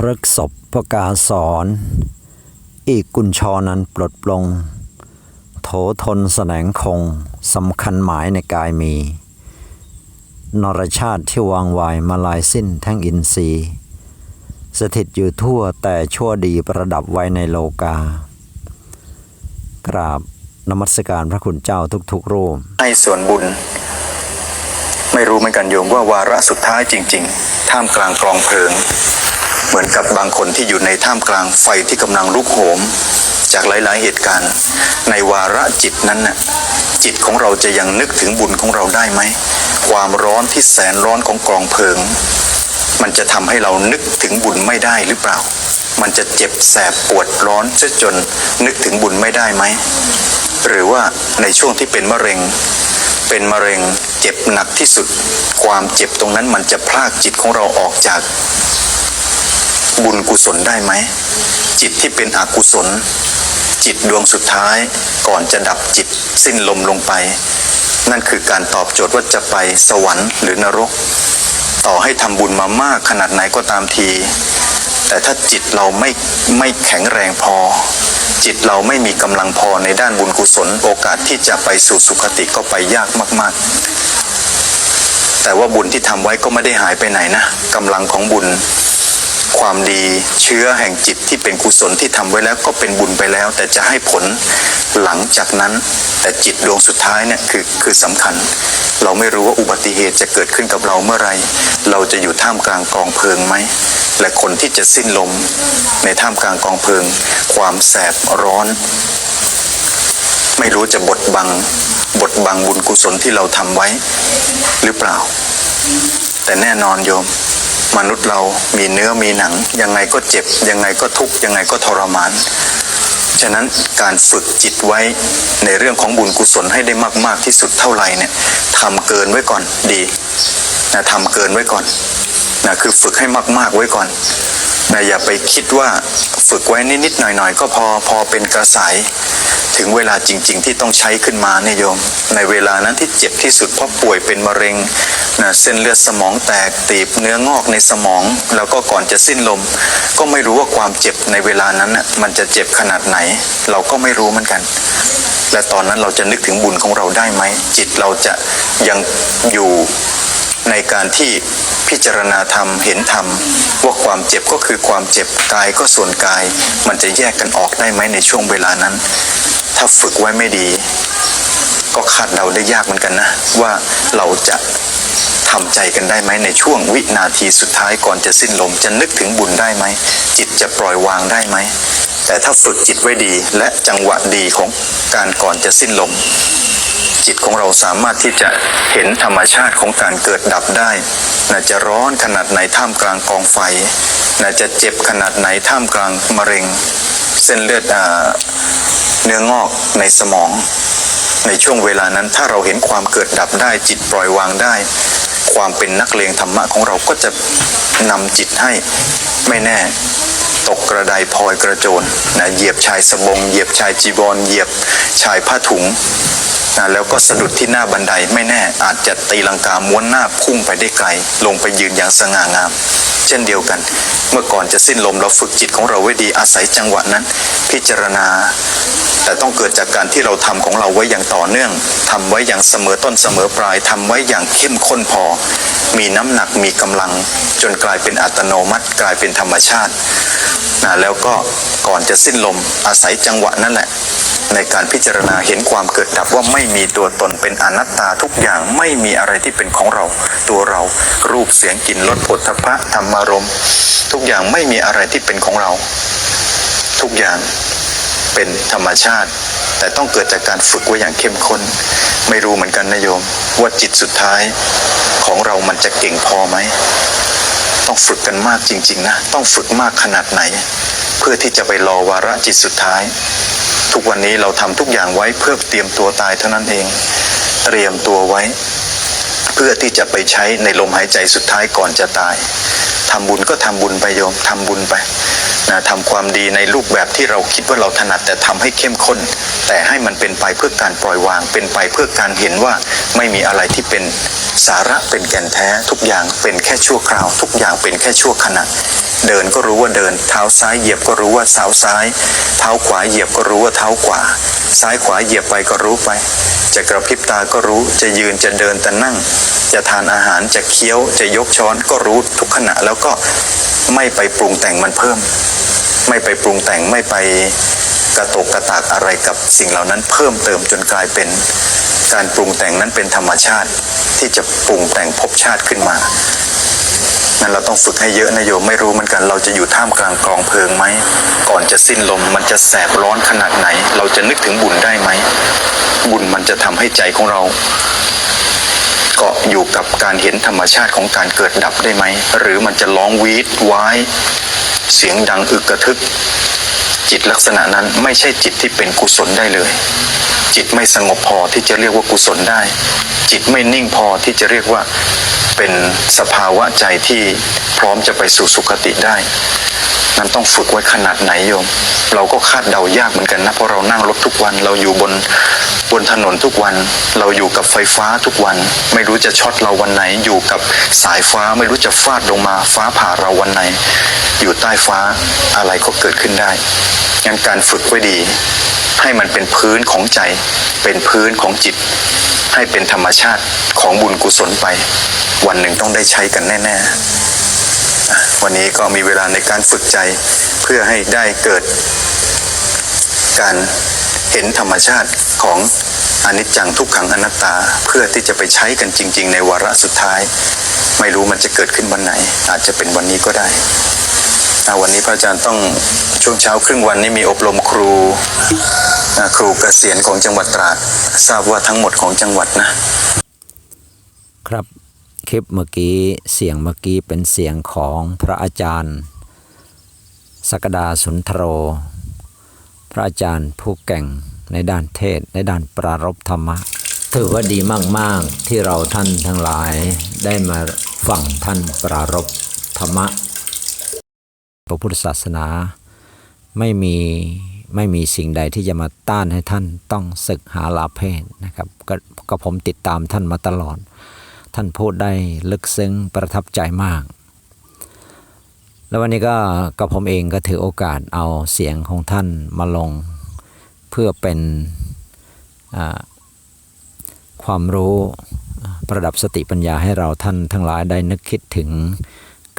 พฤกษบประกาศสอนอีกกุญชรนั้นปลดปลง โถทนแสนงคงสำคัญหมายในกายมี นรชาติที่วางวายมาลายสิ้นทั้งอินทรีย์ สถิตอยู่ทั่วแต่ชั่วดีประดับไว้ในโลกา กราบนมัสการพระคุณเจ้าทุกๆรูปให้ส่วนบุญ ไม่รู้เหมือนกันโยมว่าวาระสุดท้ายจริง ๆ ท่ามกลางกลองเพลิง เหมือนกับบางคนที่อยู่ในท่ามกลางไฟที่กำลังลุกโหม จากหลาย ๆ เหตุการณ์ ในวาระจิตนั้นน่ะจิตของเราจะยังนึกถึงบุญของเราได้ไหม ความร้อนที่แสนร้อนของกองเพลิง มันจะทำให้เรานึกถึงบุญไม่ได้หรือเปล่า มันจะเจ็บแสบปวดร้อนซะจนนึกถึงบุญไม่ได้ไหม หรือว่าในช่วงที่เป็นมะเร็ง เป็นมะเร็งเจ็บหนักที่สุด ความเจ็บตรงนั้นมันจะพรากจิตของเราออกจาก บุญกุศลได้ไหม จิตที่เป็นอกุศล จิตดวงสุดท้ายก่อนจะดับจิตสิ้นลมลงไป นั่นคือการตอบโจทย์ว่าจะไปสวรรค์หรือนรก ต่อให้ทำบุญมามากขนาดไหนก็ตามที แต่ถ้าจิตเราไม่ไม่แข็งแรงพอ จิตเราไม่มีกำลังพอในด้านบุญกุศล โอกาสที่จะไปสู่สุคติก็ไปยากมาก ๆแต่ว่าบุญที่ทำไว้ก็ไม่ได้หายไปไหนนะกำลังของบุญ ความดีเชื้อแห่งจิตที่เป็นกุศลที่ทำไว้แล้วก็เป็นบุญไปแล้ว แต่จะให้ผลหลังจากนั้น แต่จิตดวงสุดท้ายเนี่ยคือคือสำคัญ เราไม่รู้ว่าอุบัติเหตุจะเกิดขึ้นกับเราเมื่อไร เราจะอยู่ท่ามกลางกองเพลิงไหมและคนที่จะสิ้นลมในท่ามกลางกองเพลิง ความแสบร้อน ไม่รู้จะบดบังบดบังบุญกุศลที่เราทำไว้ หรือเปล่า แต่แน่นอนโยม มนุษย์เรามีเนื้อมีหนัง ยังไงก็เจ็บ ยังไงก็ทุกข์ยังไงก็ทรมาน ฉะนั้นการฝึกจิตไว้ในเรื่องของบุญกุศลให้ได้มากๆที่สุดเท่าไหร่เนี่ยทำเกินไว้ก่อนดีนะทำเกินไว้ก่อนนะคือฝึกให้มากๆไว้ก่อน นะอย่าไปคิดว่าฝึกไว้นิดๆหน่อยๆ ก็พอพอเป็นกระสายถึงเวลาจริง ๆ ที่ต้องใช้ขึ้นมาเนี่ยโยม ในเวลานั้นที่เจ็บที่สุดเพราะป่วยเป็นมะเร็งนะเส้นเลือดสมองแตกตีบเนื้องอกในสมอง แล้วก็ก่อนจะสิ้นลม ก็ไม่รู้ว่าความเจ็บในเวลานั้นน่ะมันจะเจ็บขนาดไหน เราก็ไม่รู้เหมือนกัน และตอนนั้นเราจะนึกถึงบุญของเราได้ไหมจิตเราจะยังอยู่ ในการที่พิจารณาธรรมเห็นธรรม ว่าความเจ็บก็คือความเจ็บกายก็ส่วนกาย มันจะแยกกันออกได้ไหมในช่วงเวลานั้น ถ้าฝึกไว้ไม่ดี ก็คาดเดาได้ยากเหมือนกันนะ ว่าเราจะทำใจกันได้ไหมในช่วงวินาทีสุดท้ายก่อนจะสิ้นลมจะนึกถึงบุญได้ไหม จิตจะปล่อยวางได้ไหมแต่ถ้าฝึกจิตไว้ดีและจังหวะดีของการก่อนจะสิ้นลม จิตของเราสามารถที่จะเห็นธรรมชาติของการเกิดดับได้น่าจะร้อนขนาดไหนท่ามกลางกองไฟน่าจะเจ็บขนาดไหนท่ามกลางมะเร็ง เส้นเลือดอเนื้องอกในสมอง ในช่วงเวลานั้นถ้าเราเห็นความเกิดดับได้จิตปล่อยวางได้ ความเป็นนักเลงธรรมะของเราก็จะนำจิตให้ไม่แน่ตกกระไดพลอยกระโจนนะเหยียบชายสบง เหยียบชายจีวรเหยียบชายผ้าถุง นะแล้วก็สะดุดที่หน้าบันไดไม่แน่ อาจจะตีลังกาม้วนหน้าพุ่งไปได้ไกล ลงไปยืนอย่างสง่างาม เช่นเดียวกัน เมื่อก่อนจะสิ้นลมเราฝึกจิตของเราไว้ดีอาศัยจังหวะนั้น พิจารณา แต่ต้องเกิดจากการที่เราทำของเราไว้อย่างต่อเนื่องทำไว้อย่างเสมอต้นเสมอปลายทำไว้อย่างเข้มข้นพอ มีน้ำหนักมีกำลัง จนกลายเป็นอัตโนมัติ กลายเป็นธรรมชาตินะแล้วก็ก่อนจะสิ้นลมอาศัยจังหวะนั่นแหละ ในการพิจารณาเห็นความเกิดดับว่าไม่มีตัวตนเป็นอนัตตาทุกอย่างไม่มีอะไรที่เป็นของเรา ตัวเรารูปเสียงกลิ่นรสผลทพะธรรมารมทุกอย่างไม่มีอะไรที่เป็นของเรา ทุกอย่างเป็นธรรมชาติ แต่ต้องเกิดจากการฝึกไว้อย่างเข้มข้น ไม่รู้เหมือนกันนะโยม ว่าจิตสุดท้ายของเรามันจะเก่งพอไหมต้องฝึกกันมากจริง ๆ นะ ต้องฝึกมากขนาดไหน เพื่อที่จะไปรอวาระจิตสุดท้าย ทุกวันนี้เราทำทุกอย่างไว้เพื่อเตรียมตัวตายเท่านั้นเอง เตรียมตัวไว้ เพื่อที่จะไปใช้ในลมหายใจสุดท้ายก่อนจะตายทำบุญก็ทำบุญไปโยมทำบุญไปนะทำความดีในรูปแบบที่เราคิดว่าเราถนัดแต่ทำให้เข้มข้น แต่ให้มันเป็นไปเพื่อการปล่อยวาง เป็นไปเพื่อการเห็นว่าไม่มีอะไรที่เป็นสาระเป็นแก่นแท้ ทุกอย่างเป็นแค่ชั่วคราว ทุกอย่างเป็นแค่ชั่วขณะ เดินก็รู้ว่าเดิน เท้าซ้ายเหยียบก็รู้ว่าเท้าซ้าย เท้าขวาเหยียบก็รู้ว่าเท้าขวา ซ้ายขวาเหยียบไปก็รู้ไป จะกระพริบตาก็รู้ จะยืนจะเดินจะนั่ง จะทานอาหารจะเคี้ยว จะยกช้อนก็รู้ทุกขณะแล้วก็ไม่ไปปรุงแต่งมันเพิ่ม ไม่ไปปรุงแต่งไม่ไปกระตกกระตากอะไรกับสิ่งเหล่านั้นเพิ่มเติมจนกลายเป็น การปรุงแต่งนั้นเป็นธรรมชาติที่จะปรุงแต่งภพชาติขึ้นมา นั้นเราต้องฝึกให้เยอะนะโยมไม่รู้เหมือนกัน เราจะอยู่ท่ามกลางกองเพลิงไหมก่อนจะสิ้นลมมันจะแสบร้อนขนาดไหน เราจะนึกถึงบุญได้ไหม บุญมันจะทำให้ใจของเราเกาะอยู่กับการเห็นธรรมชาติของการเกิดดับได้ไหม หรือมันจะร้องวีดวายเสียงดังอึกกระทึก จิตลักษณะนั้นไม่ใช่จิตที่เป็นกุศลได้เลย จิตไม่สงบพอที่จะเรียกว่ากุศลได้ จิตไม่นิ่งพอที่จะเรียกว่า เป็นสภาวะใจที่พร้อมจะไปสู่สุคติได้ นั้นต้องฝึกไว้ขนาดไหนโยม เราก็คาดเดายากเหมือนกันนะเพราะเรานั่งรถทุกวันเราอยู่บนบนถนนทุกวัน เราอยู่กับไฟฟ้าทุกวัน ไม่รู้จะช็อตเราวันไหน อยู่กับสายฟ้าไม่รู้จะฟาดลงมาฟ้าผ่าเราวันไหน อยู่ใต้ฟ้าอะไรก็เกิดขึ้นได้งั้นการฝึกไว้ดี ให้มันเป็นพื้นของใจ เป็นพื้นของจิต ให้เป็นธรรมชาติของบุญกุศลไป วันหนึ่งต้องได้ใช้กันแน่ๆ วันนี้ก็มีเวลาในการฝึกใจเพื่อให้ได้เกิด การเห็นธรรมชาติของอนิจจังทุกขังอนัตตาเพื่อที่จะไปใช้กันจริง ๆ ในวาระสุดท้าย ไม่รู้มันจะเกิดขึ้นวันไหน อาจจะเป็นวันนี้ก็ได้ วันนี้พระอาจารย์ต้องช่วงเช้าครึ่งวันนี้มีอบรมครูอะครูเกษียณของจังหวัดตราด ทราบว่าทั้งหมดของจังหวัดนะ ครับคลิปเมื่อกี้เสียงเมื่อกี้เป็นเสียงของพระอาจารย์ สกดาสุนทโร พระอาจารย์ผู้แก่งในด้านเทศในด้านปรารบธรรมะ ถือว่าดีมาก ๆ ที่เราท่านทั้งหลายได้มาฟังท่านปรารบธรรมะ พระพุทธศาสนาไม่มีไม่มีสิ่งใดที่จะมาต้านให้ท่านต้องศึกหาลาเพศนะครับกก็ผมติดตามท่านมาตลอด ท่านพูดได้ลึกซึ้งประทับใจมาก แล้ววันนี้ก็กับผมเองก็ถือโอกาสเอาเสียงของท่านมาลง เพื่อเป็นความรู้ประดับสติปัญญาให้เราท่านทั้งหลายได้นึกคิดถึง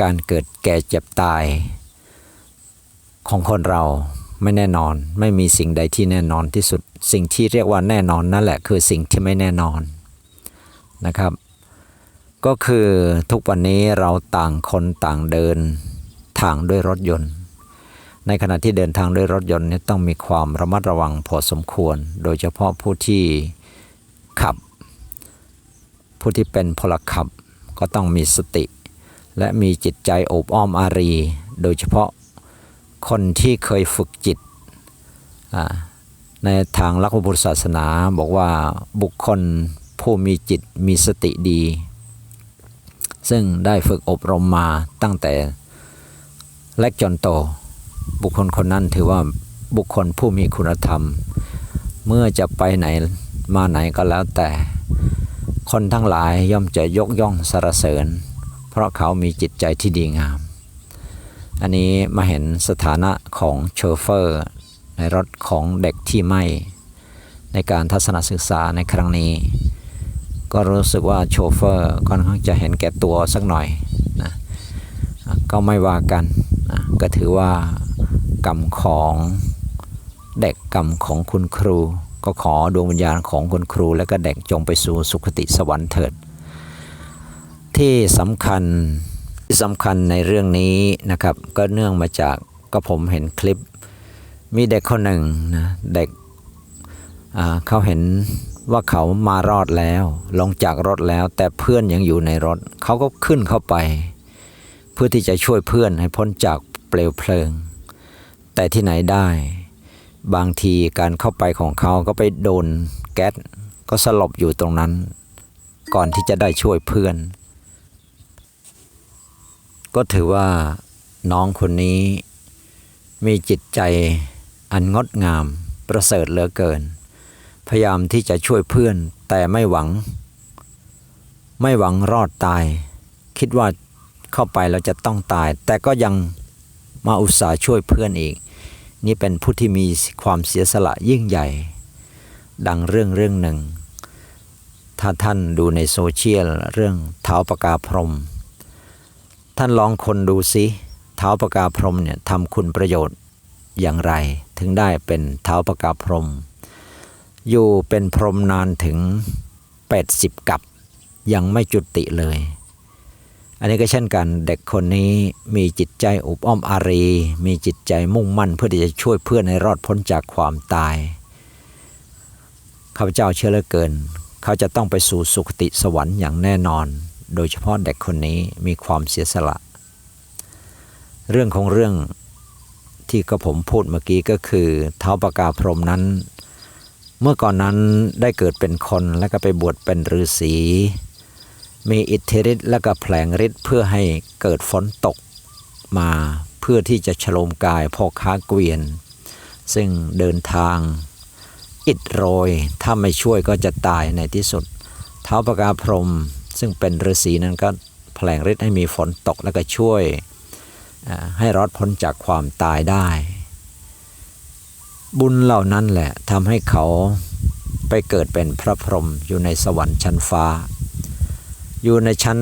การเกิดแก่เจ็บตาย ของคนเราไม่แน่นอน ไม่มีสิ่งใดที่แน่นอนที่สุด สิ่งที่เรียกว่าแน่นอนนั่นแหละคือสิ่งที่ไม่แน่นอนนะครับ ก็คือทุกวันนี้เราต่างคนต่างเดินทางด้วยรถยนต์ ในขณะที่เดินทางด้วยรถยนต์นี่ต้องมีความระมัดระวังพอสมควร โดยเฉพาะผู้ที่ขับ ผู้ที่เป็นพลขับก็ต้องมีสติ และมีจิตใจโอบอ้อมอารี โดยเฉพาะ คนที่เคยฝึกจิต ในทางลักษพุทธศาสนาบอกว่าบุคคลผู้มีจิตมีสติดี ซึ่งได้ฝึกอบรมมาตั้งแต่เล็กจนโต บุคคลคนนั้นถือว่าบุคคลผู้มีคุณธรรม เมื่อจะไปไหนมาไหนก็แล้วแต่ คนทั้งหลายย่อมจะยกย่องสรรเสริญ เพราะเขามีจิตใจที่ดีงาม อันนี้มาเห็นสถานะของโชเฟอร์ ในรถของเด็กที่ไม่ ในการทัศนศึกษาในครั้งนี้ ก็รู้สึกว่าโชเฟอร์ค่อนข้างจะเห็นแก่ตัวสักหน่อยนะก็ไม่ว่ากันนะก็ถือว่ากรรมของเด็กกรรมของคุณครู ก็ขอดวงวิญญาณของคุณครู และก็เด็กจงไปสู่สุคติสวรรค์เถิด ที่สำคัญ สำคัญในเรื่องนี้นะครับ ก็เนื่องมาจากก็ผมเห็นคลิป มีเด็กคนหนึ่งนะเด็กเขาเห็นว่าเขามารอดแล้ว ลงจากรถแล้ว แต่เพื่อนยังอยู่ในรถ เขาก็ขึ้นเข้าไป เพื่อที่จะช่วยเพื่อนให้พ้นจากเปลวเพลิง แต่ที่ไหนได้ บางทีการเข้าไปของเขาก็ไปโดนแก๊สก็สลบอยู่ตรงนั้น ก่อนที่จะได้ช่วยเพื่อน ก็ถือว่าน้องคนนี้มีจิตใจอันงดงามประเสริฐเหลือเกิน พยายามที่จะช่วยเพื่อนแต่ไม่หวัง ไม่หวังรอดตาย คิดว่าเข้าไปแล้วจะต้องตาย แต่ก็ยังมาอุตส่าห์ช่วยเพื่อนอีก นี่เป็นผู้ที่มีความเสียสละยิ่งใหญ่ ดังเรื่องเรื่องหนึ่ง ถ้าท่านดูในโซเชียลเรื่องเท้าปากาพรม ท่านลองคนดูสิเท้าปากาพรมเนี่ยทำคุณประโยชน์อย่างไร ถึงได้เป็นเท้าปากาพรม อยู่เป็นพรมนานถึง 80 กับ ยังไม่จุติเลย อันนี้ก็เช่นกันเด็กคนนี้มีจิตใจอุบอ้อมอารี มีจิตใจมุ่งมั่นเพื่อที่จะช่วยเพื่อนให้รอดพ้นจากความตายข้าพเจ้าเชื่อเหลือเกิน เขาจะต้องไปสู่สุคติสวรรค์อย่างแน่นอน โดยเฉพาะเด็กคนนี้มีความเสียสละ เรื่องของเรื่องที่กระผมพูดเมื่อกี้ก็คือเท้าปากาพรมนั้น เมื่อก่อนนั้นได้เกิดเป็นคนแล้วก็ไปบวชเป็นฤาษีมีอิทธิฤทธิ์และก็แผลงฤทธิ์เพื่อให้เกิดฝนตกมาเพื่อที่จะฉลมกายพ่อค้าเกวียน ซึ่งเดินทางอิดโรย ถ้าไม่ช่วยก็จะตายในที่สุด เท้าปากาพรม ซึ่งเป็นฤาษีนั้นก็แผลงฤทธิ์ให้มีฝนตกแล้วก็ช่วยให้รอดพ้นจากความตายได้ บุญเหล่านั้นแหละทำให้เขาไปเกิดเป็นพระพรหมอยู่ในสวรรค์ชั้นฟ้า อยู่ในชั้น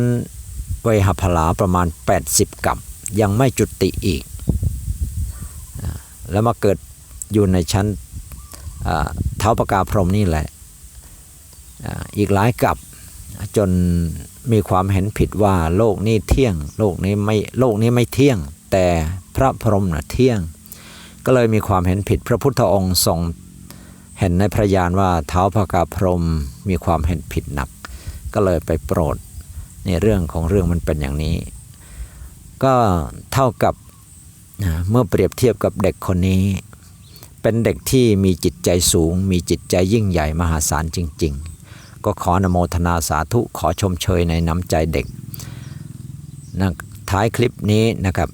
เวหพลาประมาณ 80 กับยังไม่จุติอีก แล้วมาเกิดอยู่ในชั้นเท้าปากาพรหมนี่แหละอีกหลายกับ จนมีความเห็นผิดว่าโลกนี้เที่ยง โลกนี้ไม่โลกนี้ไม่เที่ยง แต่พระพรหมน่ะเที่ยง ก็เลยมีความเห็นผิดพระพุทธองค์ทรงเห็นในพระญาณว่าเท้าปากาพรหมมีความเห็นผิดหนัก ก็เลยไปโปรดในเรื่องของเรื่องมันเป็นอย่างนี้ ก็เท่ากับเมื่อเปรียบเทียบกับเด็กคนนี้ เป็นเด็กที่มีจิตใจสูง มีจิตใจยิ่งใหญ่มหาศาลจริง ๆ ก็ขออนโมทนาสาธุขอชมเชยในน้ำใจเด็กนะท้ายคลิปนี้นะครับ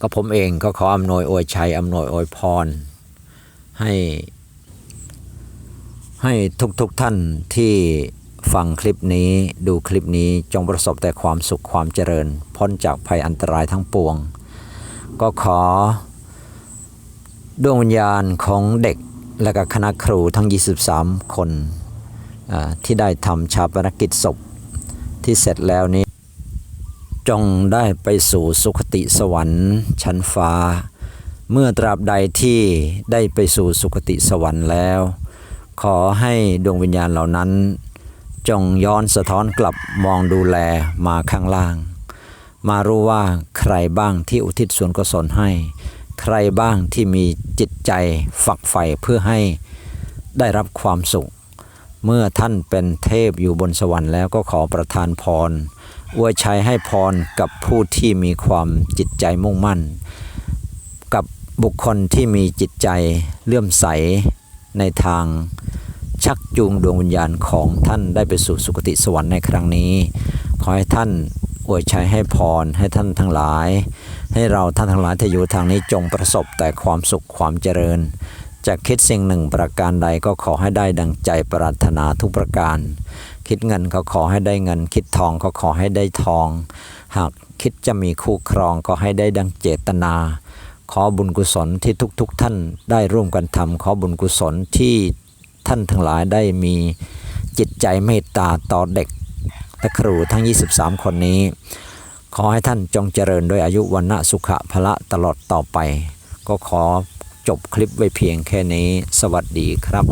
ก็ผมเองก็ขออำนวยอวยชัยอำนวยอวยพร ให้ให้ทุกๆทท่านที่ฟังคลิปนี้ดูคลิปนี้จงประสบแต่ความสุขความเจริญ พ้นจากภัยอันตรายทั้งปวง ก็ขอดวงวิญญาณของเด็กและก็คณะครูทั้ง 23 คนอ่า ที่ได้ทำชาปนกิจศพที่เสร็จแล้วนี้ จงได้ไปสู่สุคติสวรรค์ ชั้นฟ้า เมื่อตราบใดที่ได้ไปสู่สุคติสวรรค์แล้ว ขอให้ดวงวิญญาณเหล่านั้น จงย้อนสะท้อนกลับมองดูแลมาข้างล่าง มารู้ว่าใครบ้างที่อุทิศส่วนกุศลให้ ใครบ้างที่มีจิตใจฝักใฝ่เพื่อให้ได้รับความสุข เมื่อท่านเป็นเทพอยู่บนสวรรค์แล้วก็ขอประทานพรอวยชัยให้พรกับผู้ที่มีความจิตใจมุ่งมั่น กับบุคคลที่มีจิตใจเลื่อมใสในทางชักจูงดวงวิญญาณของท่านได้ไปสู่สุคติสวรรค์ในครั้งนี้ ขอให้ท่านอวยชัยให้พรให้ท่านทั้งหลาย ให้เราท่านทั้งหลายที่อยู่ทางนี้จงประสบแต่ความสุขความเจริญ จะคิดสิ่งหนึ่งประการใดก็ขอให้ได้ดังใจปรารถนาทุกประการ คิดเงินก็ขอให้ได้เงิน คิดทองก็ขอให้ได้ทอง หากคิดจะมีคู่ครองก็ให้ได้ดังเจตนา ขอบุญกุศลที่ทุกๆทท่านได้ร่วมกันทำขอบุญกุศลที่ท่านทั้งหลายได้มีจิตใจเมตตาต่อเด็กและครูทั้ง 23 คนนี้ ขอให้ท่านจงเจริญด้วยอายุวันนะสุขะพละตลอดต่อไป ก็ขอ จบคลิปไว้เพียงแค่นี้ สวัสดีครับ